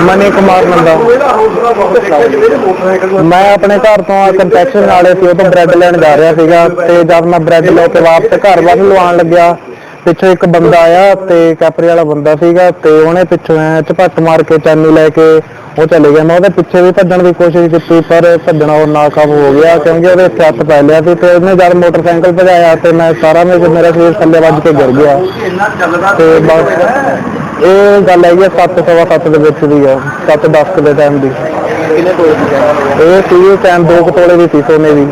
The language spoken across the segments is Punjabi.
ਮਨੀ ਕੁਮਾਰ ਨੰਦਾ। ਮੈਂ ਆਪਣੇ ਘਰ ਤੋਂ ਕੰਟੈਕਸ਼ਨ ਵਾਲੇ ਸੀ, ਉਹ ਤੋਂ ਬ੍ਰੈਡ ਲੈਣ ਜਾ ਰਿਹਾ ਸੀਗਾ ਤੇ ਜਦ ਮੈਂ ਬ੍ਰੈਡ ਲੈ ਕੇ ਵਾਪਸ ਘਰ ਵੱਲ ਨੂੰ ਲੱਗਿਆ, ਪਿੱਛੋਂ ਇੱਕ ਬੰਦਾ ਆਇਆ ਤੇ ਕੈਪਰੀ ਵਾਲਾ ਬੰਦਾ ਸੀਗਾ ਤੇ ਉਹਨੇ ਪਿੱਛੋਂ ਐ ਝਪੱਟ ਮਾਰ ਕੇ ਚੈਨੂ ਲੈ ਕੇ ਉਹ ਚਲੇ ਗਿਆ। ਮੈਂ ਉਹਦੇ ਪਿੱਛੇ ਵੀ ਭੱਜਣ ਦੀ ਕੋਸ਼ਿਸ਼ ਕੀਤੀ, ਪਰ ਭੱਜਣਾ ਉਹ ਨਾਕਾਮ ਹੋ ਗਿਆ ਕਿਉਂਕਿ ਉਹਦੇ ਇੱਥੇ ਹੱਥ ਪੈ ਲਿਆ ਸੀ ਤੇ ਉਹਨੇ ਜਦ ਮੋਟਰਸਾਈਕਲ ਭਜਾਇਆ ਤੇ ਮੈਂ ਸਾਰਾ ਮੇਰੇ ਮੇਰਾ ਸਰੀਰ ਥੱਲੇ ਵੱਜ ਕੇ ਗਿਰ ਗਿਆ। ਤੇ ਬਸ ਇਹ ਗੱਲ ਹੈਗੀ 7 ਸਵਾ 7 ਦੇ ਵਿੱਚ ਦੀ ਆ 7 10 ਦੇ ਟਾਈਮ ਦੀ। ਕਿੰਨੇ ਕੋਈ ਇਹ ਟਾਈਮ ਦੋ ਕੁ ਤੋਲੇ ਦੀ ਸੀ ਸੋਨੇ ਦੀ।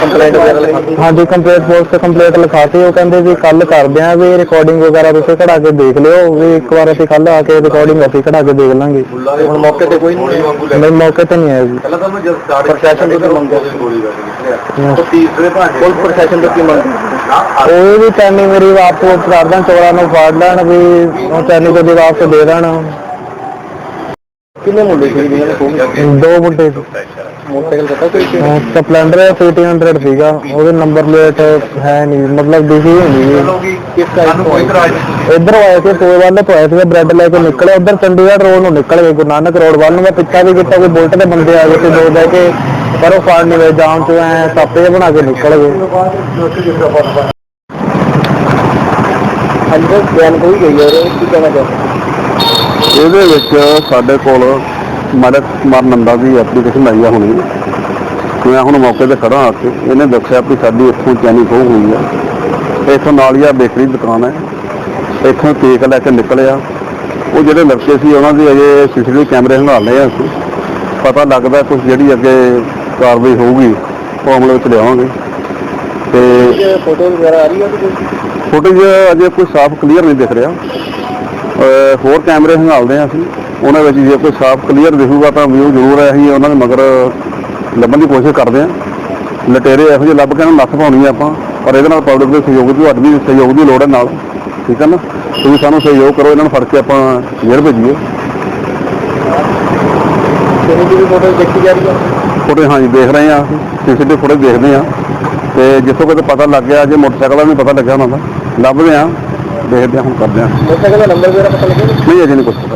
ਕੰਪਲੇਂਟ ਵਗੈਰਾ ਲਿਖਾਈ ਹਾਂਜੀ ਕੰਪਲੀਟ ਪੋਸਟ ਤੇ ਕੰਪਲੀਟ ਲਿਖਾਤੀ। ਉਹ ਕਹਿੰਦੇ ਵੀ ਕੱਲ ਕਰਦੇ ਆਂ ਵੀ ਰਿਕਾਰਡਿੰਗ ਵਗੈਰਾ ਤੁਸੀਂ ਕਢਾ ਕੇ ਦੇਖ ਲਿਓ। ਵੀ ਇੱਕ ਵਾਰ ਅਸੀਂ ਕੱਲ ਆ ਕੇ ਰਿਕਾਰਡਿੰਗ ਅਸੀਂ ਕਢਾ ਕੇ ਦੇਖ ਲਾਂਗੇ। ਹੁਣ ਮੌਕੇ ਤੇ ਕੋਈ ਨਹੀਂ ਨਹੀਂ ਮੌਕੇ ਤੇ ਨਹੀਂ ਆਇਆ ਜੀ। ਪਹਿਲਾਂ ਤਾਂ ਮੈਂ ਜਦ ਸਟਾਰਟ ਪ੍ਰਸ਼ਾਸਨ ਤੋਂ ਮੰਗਿਆ? ਸੀ ਗੋਲੀ ਵਾਲੀ ਤਾਂ ਤੀਸਰੇ ਭਾਂਡੇ ਪੁਲਿਸ ਪ੍ਰਸ਼ਾਸਨ ਤੋਂ ਕੀ ਮੰਗ ਉਹ ਵੀ ਚੈਨੀ ਮੇਰੀ ਵਾਪਸ ਕਰਦਾਂ ਚੋਰਾਂ ਨੂੰ ਫੜ ਲੈਣ ਵੀ ਉਹ ਚੈਨੀ ਕੋ ਦੀ ਵਾਪਸ ਦੇ ਦੇਣ। ਕਿੰਨੇ ਮੁੰਡੇ ਸੀ ਜਿਹਨਾਂ ਨੇ ਖੋਹ ਦੋ ਮੁੰਡੇ ਮੋਟਰਸਾਈਕਲ ਦਿੱਤਾ ਕੋਈ ਸੀ? ਸਪਲੈਂਡਰ 1500 ਸੀਗਾ। ਉਹਦੇ ਨੰਬਰ ਪਲੇਟ ਹੈ ਨਹੀਂ ਮਤਲਬ ਦਿਖੀ ਨਹੀਂ ਜੀ ਕਿਸ ਟਾਈਪ ਤੋਂ? ਇੱਧਰ ਆਇਆ ਸੀ ਟੋਏ ਵੱਲ ਤੋਂ ਆਇਆ ਸੀ ਬ੍ਰੈਡ ਲੈ ਕੇ ਨਿਕਲੇ। ਉੱਧਰ ਚੰਡੀਗੜ੍ਹ ਰੋਡ ਨੂੰ ਨਿਕਲ ਗਏ ਗੁਰੂ ਨਾਨਕ ਰੋਡ ਵੱਲ ਨੂੰ। ਮੈਂ ਪਿੱਛਾ ਵੀ ਕੀਤਾ ਕੋਈ ਬੁਲਟ ਦੇ ਬੰਦੇ ਆ ਗਏ ਸੀ ਦੋ ਬਹਿ ਕੇ। ਪਰ ਉਹ ਫੜ ਨਹੀਂ ਹੋਏ ਜਾਮ ਚੋਂ ਐ ਸਾਪੇ ਬਣਾ ਕੇ ਨਿਕਲ ਗਏ। ਹਾਂਜੀ ਸਰ ਬਿਆਨ ਕੋਈ ਗਈ ਹੈ ਔਰ ਕੀ ਕਹਿਣਾ ਚਾਹੁੰਦੇ? ਇਹਦੇ ਵਿੱਚ ਸਾਡੇ ਕੋਲ ਮਦਕ ਕੁਮਾਰ ਨੰਦਾ ਦੀ ਐਪਲੀਕੇਸ਼ਨ ਆਈ ਆ ਹੁਣੀ। ਮੈਂ ਹੁਣ ਮੌਕੇ ਤੇ ਖੜਾ ਆ ਕੇ ਇਹਨੇ ਦੱਸਿਆ ਵੀ ਸਾਡੀ ਇੱਥੋਂ ਚੈਨੀ ਖੋਹ ਹੋਈ ਆ। ਇੱਥੋਂ ਨਾਲ ਹੀ ਆ ਬੇਕਰੀ ਦੁਕਾਨ ਹੈ ਇੱਥੋਂ ਕੇਕ ਲੈ ਕੇ ਨਿਕਲਿਆ। ਉਹ ਜਿਹੜੇ ਲੜਕੇ ਸੀ ਉਹਨਾਂ ਦੀ ਅਜੇ ਸੀਸੀਟੀਵੀ ਕੈਮਰੇ ਹੰਗਾਲੇ ਆ ਅਸੀਂ। ਪਤਾ ਲੱਗਦਾ ਕੁਝ ਜਿਹੜੀ ਅੱਗੇ ਕਾਰਵਾਈ ਹੋਊਗੀ ਉਹ ਅਮਲ ਵਿੱਚ ਲਿਆਵਾਂਗੇ। ਤੇ ਫੋਟੋ ਵਗੈਰਾ ਆ ਰਹੀ ਹੈ ਫੁਟੇਜ ਅਜੇ ਕੋਈ ਸਾਫ਼ ਕਲੀਅਰ ਨਹੀਂ ਦਿਖ ਰਿਹਾ। ਹੋਰ ਕੈਮਰੇ ਹੰਗਾਲਦੇ ਆ ਅਸੀਂ। ਉਹਨਾਂ ਵਿੱਚ ਜੇ ਕੋਈ ਸਾਫ਼ ਕਲੀਅਰ ਦਿਖੂਗਾ ਤਾਂ ਵਿਊ ਜ਼ਰੂਰ ਹੈ ਅਸੀਂ ਉਹਨਾਂ ਦੇ ਮਗਰ ਲੱਭਣ ਦੀ ਕੋਸ਼ਿਸ਼ ਕਰਦੇ ਆ ਲਟੇਰੇ ਇਹੋ ਜਿਹੇ ਲੱਭ ਕੇ ਇਹਨਾਂ ਨੂੰ ਨੱਥ ਪਾਉਣੀ ਆ ਆਪਾਂ ਪਰ ਇਹਦੇ ਨਾਲ ਪਬਲਿਕ ਦੇ ਸਹਿਯੋਗ ਦੀ ਤੁਹਾਡੀ ਵੀ ਸਹਿਯੋਗ ਦੀ ਲੋੜ ਹੈ ਨਾਲ। ਠੀਕ ਹੈ ਨਾ? ਤੁਸੀਂ ਸਾਨੂੰ ਸਹਿਯੋਗ ਕਰੋ ਇਹਨਾਂ ਨੂੰ ਫੜ ਕੇ ਆਪਾਂ ਜੇਲ੍ਹ ਭੇਜੀਏ। ਫੋਟੋ ਹਾਂਜੀ ਦੇਖ ਰਹੇ ਆ ਸੀਸੀਟੀਵੀ ਫੁਟੇਜ ਦੇਖਦੇ ਆ ਤੇ ਜਿੱਥੋਂ ਕਿਤੇ ਪਤਾ ਲੱਗ ਗਿਆ ਜੇ ਮੋਟਰਸਾਈਕਲ ਦਾ ਵੀ ਪਤਾ ਲੱਗਿਆ ਉਹਨਾਂ ਦਾ ਲੱਭਦੇ ਆ ਦੇਖਦੇ ਆ ਹੁਣ ਕਰਦੇ ਆ ਮੋਟਰਸਾਈਕਲ ਦਾ ਨੰਬਰ ਵਗੈਰਾ ਪਤਾ ਲੱਗਿਆ ਨਹੀਂ ਅਜੇ ਨਹੀਂ ਕੁਛ ਪਤਾ